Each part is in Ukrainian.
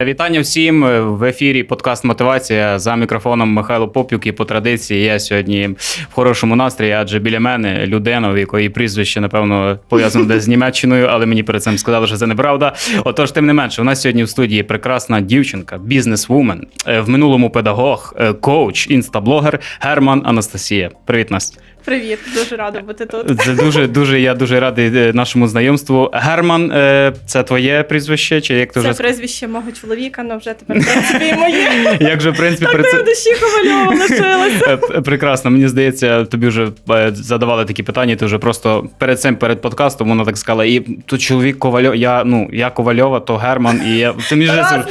Вітання всім в ефірі подкаст Мотивація за мікрофоном Михайло Попюк. І по традиції я сьогодні в хорошому настрої, адже біля мене людина, в якої прізвище, напевно, пов'язано десь з Німеччиною, але мені перед цим сказали, що це неправда. Отож, тим не менше, у нас сьогодні в студії прекрасна дівчинка, бізнес-вумен, е, в минулому педагог, е, коуч, інстаблогер Герман Анастасія. Привіт, Настя. Привіт, дуже рада бути тут. Це дуже дуже. Я дуже радий е, нашому знайомству. Герман, е, це твоє прізвище? Чи як ти Це вже прізвище мого чоловіка, але вже тепер в принципі і моє. як же в принципі ти в душі ковальова лишилася. Е, Прекрасно, мені здається, тобі вже задавали такі питання. Ти вже просто перед цим, перед подкастом, вона так сказала. І тут чоловік Ковальов, я ну я Ковальова, то Герман, і я це- слухай.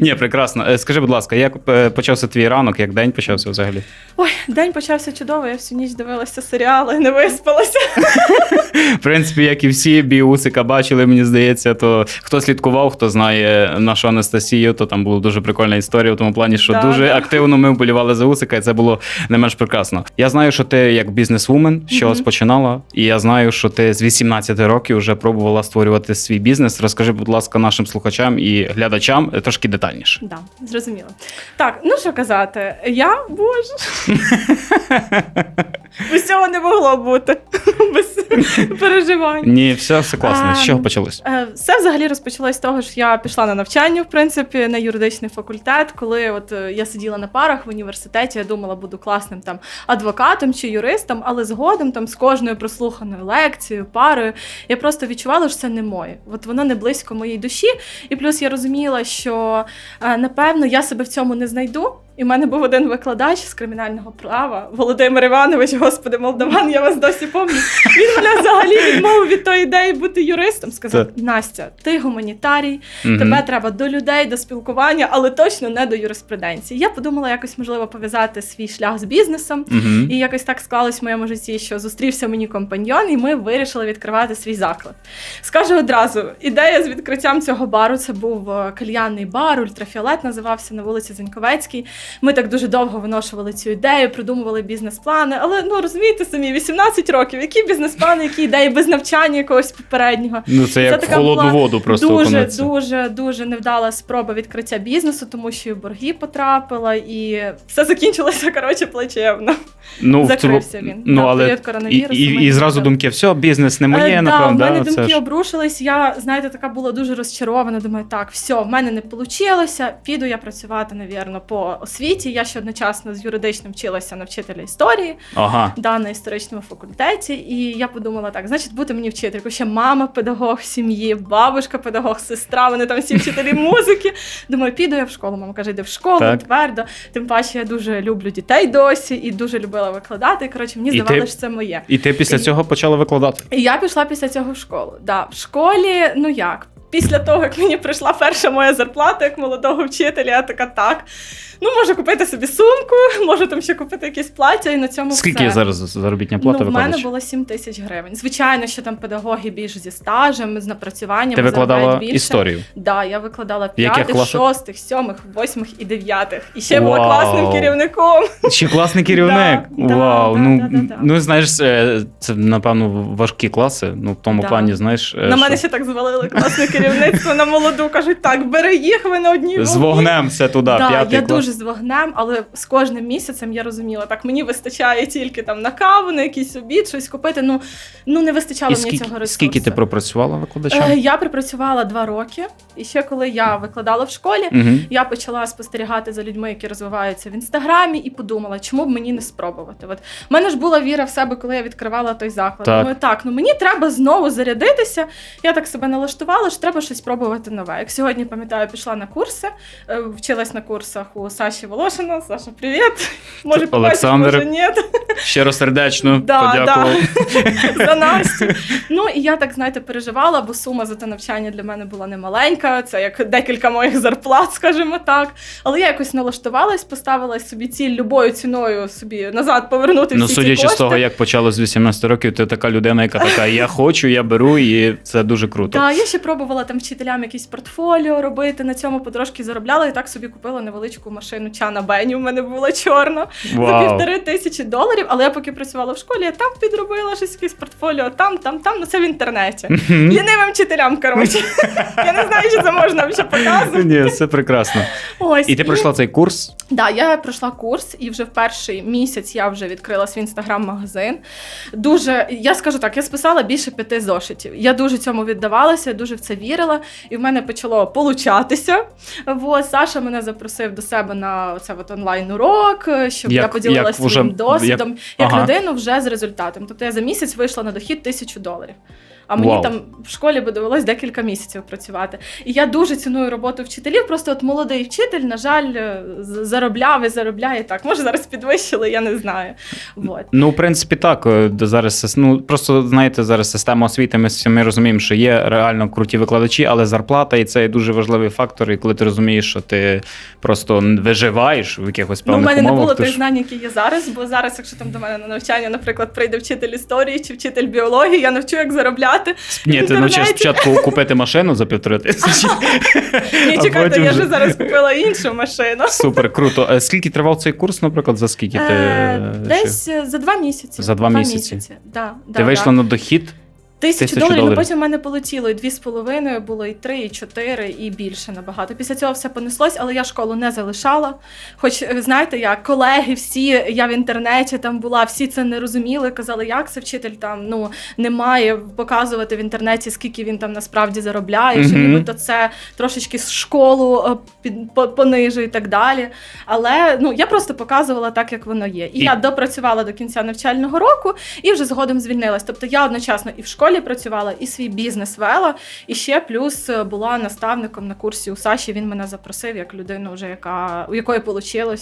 Ні, прекрасно. Е, Скажи, будь ласка, як е, почався твій ранок, як день почався взагалі? Ой, день почався чудово, я всю ніч дивилася серіали, не виспалася. В принципі, як і всі біусика бачили, мені здається, то хто слідкував, хто знає нашу Анастасію, то там була дуже прикольна історія в тому плані, що Да, дуже да. активно ми вболівали за Усика, і це було не менш прекрасно. Я знаю, що ти як бізнес-вумен щось починала, і я знаю, що ти з 18 років вже пробувала створювати свій бізнес. Розкажи, будь ласка, нашим слухачам і глядачам трошки детальніше. Да, зрозуміло. Так, ну що казати, я боже. Без цього не могло бути. Без переживань. Ні, все, все класно. З чого почалось? Е, Все взагалі розпочалось з того, що я пішла на навчання, в принципі, на юридичний факультет. Коли от е, я сиділа на парах в університеті, я думала, буду класним там адвокатом чи юристом, але згодом там з кожною прослуханою лекцією, парою, я просто відчувала, що це не моє. От воно не близько моїй душі. І плюс я розуміла, що е, напевно я себе в цьому не знайду. І в мене був один викладач з кримінального права Володимир Іванович, господи, молдаван, я вас досі пам'ятаю. Він мене взагалі відмовив від тої ідеї бути юристом. Сказав: Настя, ти гуманітарій, тебе треба до людей, до спілкування, але точно не до юриспруденції. Я подумала якось можливо пов'язати свій шлях з бізнесом. І якось так склалось в моєму житті, що зустрівся мені компаньйон, і ми вирішили відкривати свій заклад. Скажу одразу, ідея з відкриттям цього бару це був е, кальянний бар, ультрафіолет називався на вулиці Заньковецькій. Ми так дуже довго виношували цю ідею, придумували бізнес-плани. Але ну розумієте самі, 18 років, які бізнес-плани, які ідеї без навчання якогось попереднього. Ну, це як в така холодну була воду просто дуже, окунеться. дуже, дуже невдала спроба відкриття бізнесу, тому що і борги потрапила, і все закінчилося коротше плачевно. Ну, Закрився він. Ну, Да, але період і, коронавірусу і, ми і зразу думки, все, бізнес не моє, Е, да, напевно. в мене да, думки це ж... обрушились. Я, знаєте, така була дуже розчарована. Думаю, так, все, в мене не вийшло. Піду я працювати, навірно, по освіті. Я ще одночасно з юридичним вчилася на вчителя історії, Ага. да, на історичному факультеті. І я подумала, так, значить, бути мені вчителькою. Ще мама педагог сім'ї, бабушка педагог, сестра, вони там всі вчителі музики. Думаю, піду я в школу. Мама каже, йди в школу, Так. твердо. Тим паче я дуже люблю дітей досі і дуже любила викладати. Коротше, мені здавалося, що це моє. І ти після І- цього почала викладати. І я пішла після цього в школу. Да, в школі, ну як? Після того, як мені прийшла перша моя зарплата як молодого вчителя, я така так. Ну, можу купити собі сумку, можу там ще купити якісь плаття, і на цьому Скільки все. зараз заробітня плата ну, в мене викладач? було 7 тисяч гривень. Звичайно, що там педагоги більш зі стажем, з напрацюванням. Ти викладала більше. історію. Да, я викладала п'ятих, шостих, сьомих, восьмих і дев'ятих. І ще була класним керівником. Чи класний керівник? Да, Вау. да, ну, да, да, да. ну знаєш, це напевно важкі класи. Ну, в тому Да. плані, знаєш, е, На мене ще так звалили класне керівництво на молоду. Кажуть, так, бери їх, ви на одній з вогнем все туди, Да, п'ятий клас. дуже з вогнем, але з кожним місяцем я розуміла, так мені вистачає тільки там на каву, на якийсь обід, щось купити. Ну, ну не вистачало І мені скільки, цього ресурсу. скільки ти пропрацювала викладачем? Е, Я пропрацювала два роки, і ще коли я викладала в школі, Угу. я почала спостерігати за людьми, які розвиваються в інстаграмі, і подумала, чому б мені не спробувати. От в мене ж була віра в себе, коли я відкривала той заклад. Так. Думаю, так, ну мені треба знову зарядитися. Я так себе налаштувала, що треба щось пробувати нове. Як сьогодні пам'ятаю, пішла на курси, е, вчилась на курсах у Саші Волошина. Саша, привіт! Може, Олександр. може, ні. Щиро сердечно Да, подякував. за Настю. Ну і я так знаєте переживала, бо сума за те навчання для мене була немаленька. Це як декілька моїх зарплат, скажімо так. Але я якось налаштувалась, поставила собі ціль любою ціною собі назад повернути Ну, всі судячи ці кошти. з того, як почало з 18 років, ти така людина, яка така: я хочу, я беру, і це дуже круто. Так, я ще пробувала там вчителям якісь портфоліо робити, на цьому потрошки заробляла і так собі купила невеличку машину Чана Бені. У мене була чорна за півтори тисячі доларів. Але я поки працювала в школі, я там підробила щось якесь портфоліо, там, там, там. Ну це в інтернеті. Лінивим вчителям, коротше. Я не знаю, чи це можна вже показувати. Ні, це прекрасно. Ось І ти пройшла цей курс? Да, я пройшла курс, і вже в перший місяць я вже відкрила свій інстаграм-магазин. Дуже, я скажу так, я списала більше п'яти зошитів. Я дуже цьому віддавалася, я дуже в це вірила, і в мене почало получатися. Вот, Саша мене запросив до себе на це от онлайн-урок, щоб я поділилася як своїм досвідом, як, Ага. людину вже з результатом. Тобто я за місяць вийшла на дохід тисячу доларів. А мені Вау. там в школі би довелось декілька місяців працювати. І я дуже ціную роботу вчителів. Просто от молодий вчитель, на жаль, е, заробляв і заробляє так. Може, зараз підвищили, я не знаю. Вот. Ну, в принципі, так. е, Зараз ну просто знаєте, зараз система освіти. Ми ми розуміємо, що є реально круті викладачі, але зарплата і це є дуже важливий фактор. І коли ти розумієш, що ти просто виживаєш в якихось Ну, у певних мене не було тих ж- знань, які є зараз, бо зараз, якщо там до мене на навчання, наприклад, прийде вчитель історії чи вчитель біології, я навчу, як заробляти. Ні, ти навчиш спочатку купити машину за півтори тисячі. Ні, чекайте, я вже- зараз купила іншу машину. Супер, круто. А Скільки тривав цей курс, наприклад, за скільки ти Е, е? Десь е, за два місяці. За два місяці. Ти вийшла на дохід? Тисячу доларів, доларів. ну потім в мене полетіло і дві з половиною, було і три, і чотири, і більше набагато. Після цього все понеслось, але я школу не залишала. Хоч ви знаєте, як колеги, всі я в інтернеті там була, всі це не розуміли. Казали, як це вчитель там ну не має показувати в інтернеті, скільки він там насправді заробляє, що Мгм. нібито це трошечки школу е, під по- понижує і так далі. Але ну я просто показувала так, як воно є. І, І- я допрацювала до кінця навчального року і вже згодом звільнилась. Тобто я одночасно і в школі працювала, і свій бізнес вела, і ще плюс е, була наставником на курсі у Саші. Він мене запросив як людину, вже яка у якої вийшло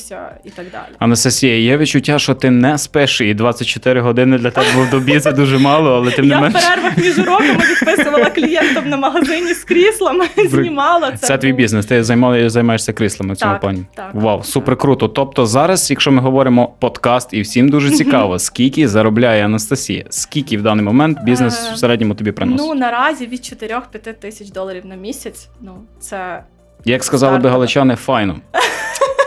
і так далі. Анастасія, є відчуття, що ти не спеш, і 24 години для тебе в добі це дуже мало, але тим не я в менш. перервах між уроками відписувала клієнтам на магазині з кріслами, знімала це. Це твій бізнес, ти займає- займаєшся кріслами в цьому плані. так, Вау, супер круто. Тобто зараз, якщо ми говоримо подкаст, і всім дуже цікаво, скільки заробляє Анастасія, скільки в даний момент бізнес Е, в середньому тобі приносить? Ну наразі від 4-5 тисяч доларів на місяць. Ну це Як сказали би галичани, файно.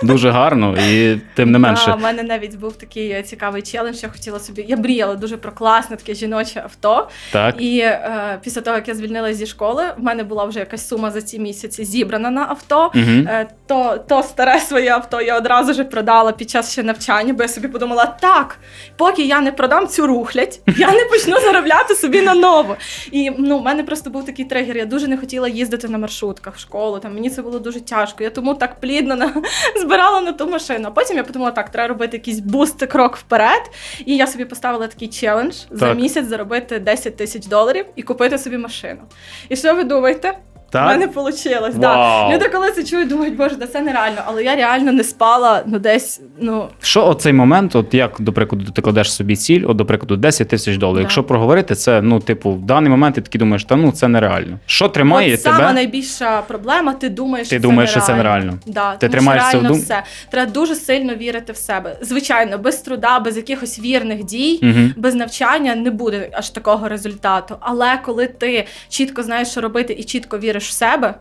Дуже гарно, і тим не менше. у мене навіть був такий е, цікавий челендж. Я хотіла собі. Я мріяла дуже про класне таке жіноче авто. Так. І е, після того, як я звільнилася зі школи, в мене була вже якась сума за ці місяці зібрана на авто. Угу. Е, то, то старе своє авто я одразу ж продала під час ще навчання, бо я собі подумала, так, поки я не продам цю рухлядь, я не почну заробляти собі на нову. І ну, в мене просто був такий тригер. Я дуже не хотіла їздити на маршрутках в школу. Там мені це було дуже тяжко. Я тому так плідно на... збирала на ту машину. Потім я подумала, так, треба робити якийсь буст крок вперед. І я собі поставила такий челендж за Так. місяць заробити 10 тисяч доларів і купити собі машину. І що ви думаєте? У Так? мене вийшло. Да. Люди, коли це чують, думають, боже, да це нереально. Але я реально не спала ну десь. Ну Що оцей момент, от як, до прикладу, ти кладеш собі ціль, от, до прикладу, 10 тисяч доларів. Да. Якщо проговорити, це, ну, типу, в даний момент ти такий думаєш, та ну це нереально. Що тримає от тебе? сама найбільша проблема. Ти думаєш, Ти що думаєш, це що це нереально. Да, Ти в реально дум- все. Треба дуже сильно вірити в себе. Звичайно, без труда, без якихось вірних дій. Угу. Без навчання не буде аж такого результату. Але коли ти чітко знаєш, що робити, і чітко віриш в себе,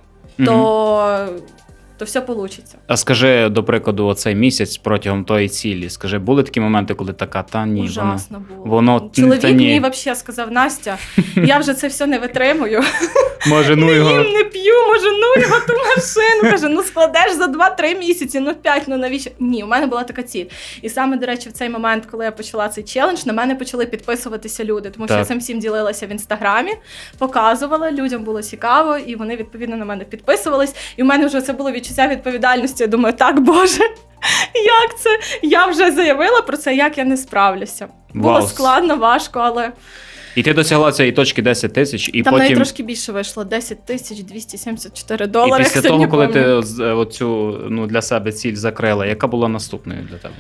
то, то все вийде. А скажи, до прикладу, оцей місяць протягом тої цілі. Скажи, були такі моменти, коли така, та ні, воно. Було. воно- Чоловік та ні. мені взагалі сказав: Настя, я вже це все не витримую. Може, ну його. Їм не п'ю, може, ну його ту машину. Каже, ну складеш за 2-3 місяці, ну 5, ну навіщо? Ні, у мене була така ціль. І саме, до речі, в цей момент, коли я почала цей челендж, на мене почали підписуватися люди, тому що Так. я цим всім ділилася в інстаграмі, показувала, людям було цікаво, і вони відповідно на мене підписувались. І в мене вже це було відчуття відповідальності. Я думаю, так, Боже. Як це? Я вже заявила про це, як я не справлюся. Було Вау. складно, важко, але І ти досягла цієї точки 10 тисяч, і там навіть потім. трошки більше вийшло 10 тисяч 274 І долари. після як того, сьогодні коли пам'ятаю. ти з- е, оцю ну, для себе ціль закрила, яка була наступною для тебе?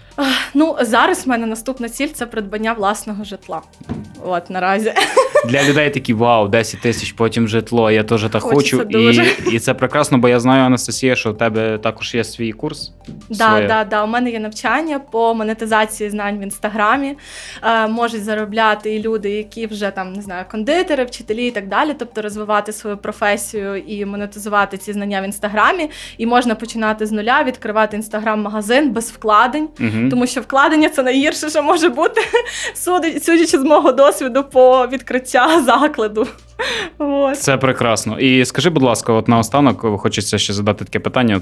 Ну, зараз в мене наступна ціль це придбання власного житла. От наразі. Для людей такі вау, 10 тисяч, потім житло. Я теж так Хочеться хочу. І, дуже. і це прекрасно, бо я знаю, Анастасія, що у тебе також є свій курс. Да, своє. да, да. У мене є навчання по монетизації знань в інстаграмі. Е, можуть заробляти і люди, які вже вже там не знаю, кондитери, вчителі і так далі. Тобто розвивати свою професію і монетизувати ці знання в інстаграмі. І можна починати з нуля, відкривати інстаграм-магазин без вкладень. Угу. Тому що вкладення це найгірше, що може бути, судячи з мого досвіду по відкриття закладу. От. Це прекрасно. І скажи, будь ласка, от наостанок хочеться ще задати таке питання.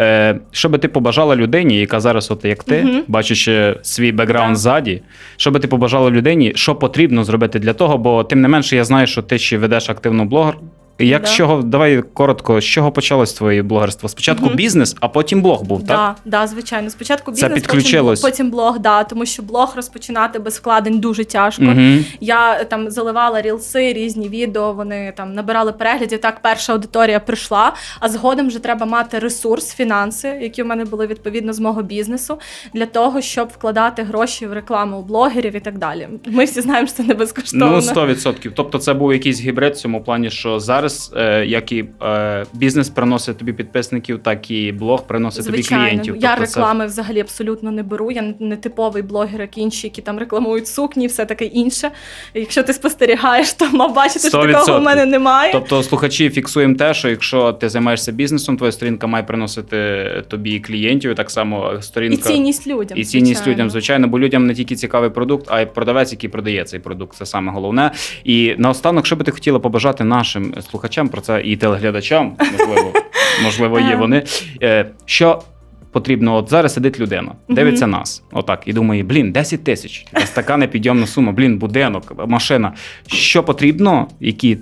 Е, що би ти побажала людині, яка зараз, от як ти, угу. бачачи свій бекграунд Так. ззаді, що би ти побажала людині, що потрібно зробити для того? Бо тим не менше, я знаю, що ти ще ведеш активну блогер. Як Да. з чого, давай коротко, з чого почалось твоє блогерство? Спочатку Мгм. бізнес, а потім блог був, так? Да, да, звичайно. Спочатку Це бізнес, підключилось. потім, потім блог, да, тому що блог розпочинати без вкладень дуже тяжко. Угу. Я е, там заливала рілси, різні відео, вони там набирали переглядів. Так, перша аудиторія прийшла. А згодом вже треба мати ресурс, фінанси, які в мене були відповідно з мого бізнесу, для того, щоб вкладати гроші в рекламу у блогерів і так далі. Ми всі знаємо, що це не безкоштовно. Ну, 100%. Тобто це був якийсь гібрид в цьому плані, що зараз е, як і е, бізнес приносить тобі підписників, так і блог приносить тобі клієнтів. я Тобто це- реклами взагалі абсолютно не беру. Я не- типовий блогер, як інші, які там рекламують сукні, все таке інше. Якщо ти спостерігаєш, то мав бачити, що 100%. такого в мене немає. Тобто, слухачі фіксуємо те, що якщо ти займаєшся бізнесом, твоя сторінка має приносити тобі клієнтів, і так само сторінка І цінність людям. І цінність звичайно. людям, звичайно, бо людям не тільки цікавий продукт, а й продавець, який продає цей продукт. Це саме головне. І наостанок, що би ти хотіла побажати нашим слухачам про це і телеглядачам, можливо, можливо, є вони. Е, Що потрібно? От зараз сидить людина, дивиться нас, отак, і думає: блін, 10 тисяч. Така непідйомна сума, блін, будинок, машина. Що потрібно, які.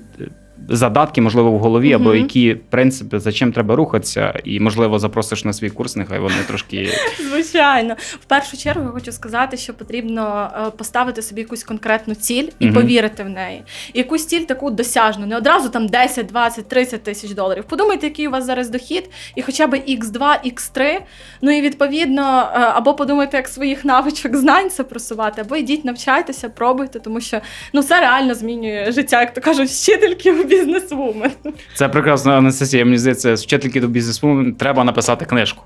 Задатки, можливо, в голові, або Мгм. які принципи, за чим треба рухатися, і можливо запросиш на свій курс, нехай вони трошки Звичайно, в першу чергу я хочу сказати, що потрібно е, поставити собі якусь конкретну ціль і Мгм. повірити в неї. І якусь ціль таку досяжну, не одразу там 10, 20, 30 тисяч доларів. Подумайте, який у вас зараз дохід, і хоча б x2, x3. Ну і відповідно, е, або подумайте, як своїх навичок знань це просувати, або йдіть, навчайтеся, пробуйте, тому що ну це реально змінює життя, як то кажуть, вчительки у бізнес-вумен. Це прекрасна Анастасія. Мені здається, вчительки до бізнесвумен треба написати книжку.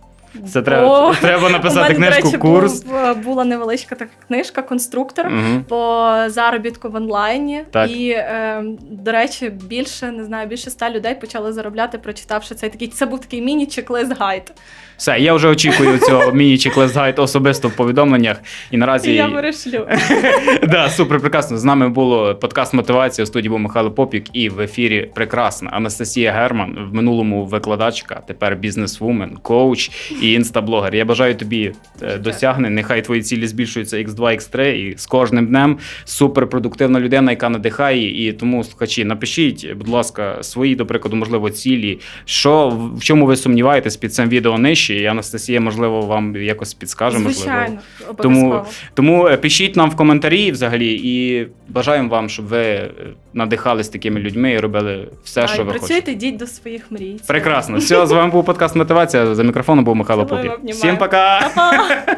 Це треба, О, треба написати У мене, книжку, до речі, курс. був- була невеличка така книжка конструктор. Угу. по заробітку в онлайні. Так. І, е, до речі, більше не знаю, більше ста людей почали заробляти, прочитавши цей такий. Це був такий міні-чек-лист гайд. Все, я вже очікую цього міні чек гайд особисто в повідомленнях. І наразі я перешлю. да, супер прекрасно. З нами було подкаст Мотивація. У студії був Михайло Попік, і в ефірі прекрасна Анастасія Герман, в минулому викладачка, тепер бізнесвумен, коуч і інстаблогер. Я бажаю тобі е, досягнень. Нехай твої цілі збільшуються X2, X3, і з кожним днем суперпродуктивна людина, яка надихає. І тому слухачі, напишіть, будь ласка, свої, до прикладу, можливо, цілі. Що в чому ви сумніваєтесь під цим відео нижче? І Анастасія, можливо, вам якось підскаже. можливо. Звичайно, Тому обов'язково. Тому е, пишіть нам в коментарі взагалі, і бажаємо вам, щоб ви е, надихались такими людьми і робили все, а, що і ви хочете. працюйте, йдіть до своїх мрій. Прекрасно. Все, з вами був подкаст Мотивація. За мікрофоном був Михайло Попів. Всім пока! Па-па!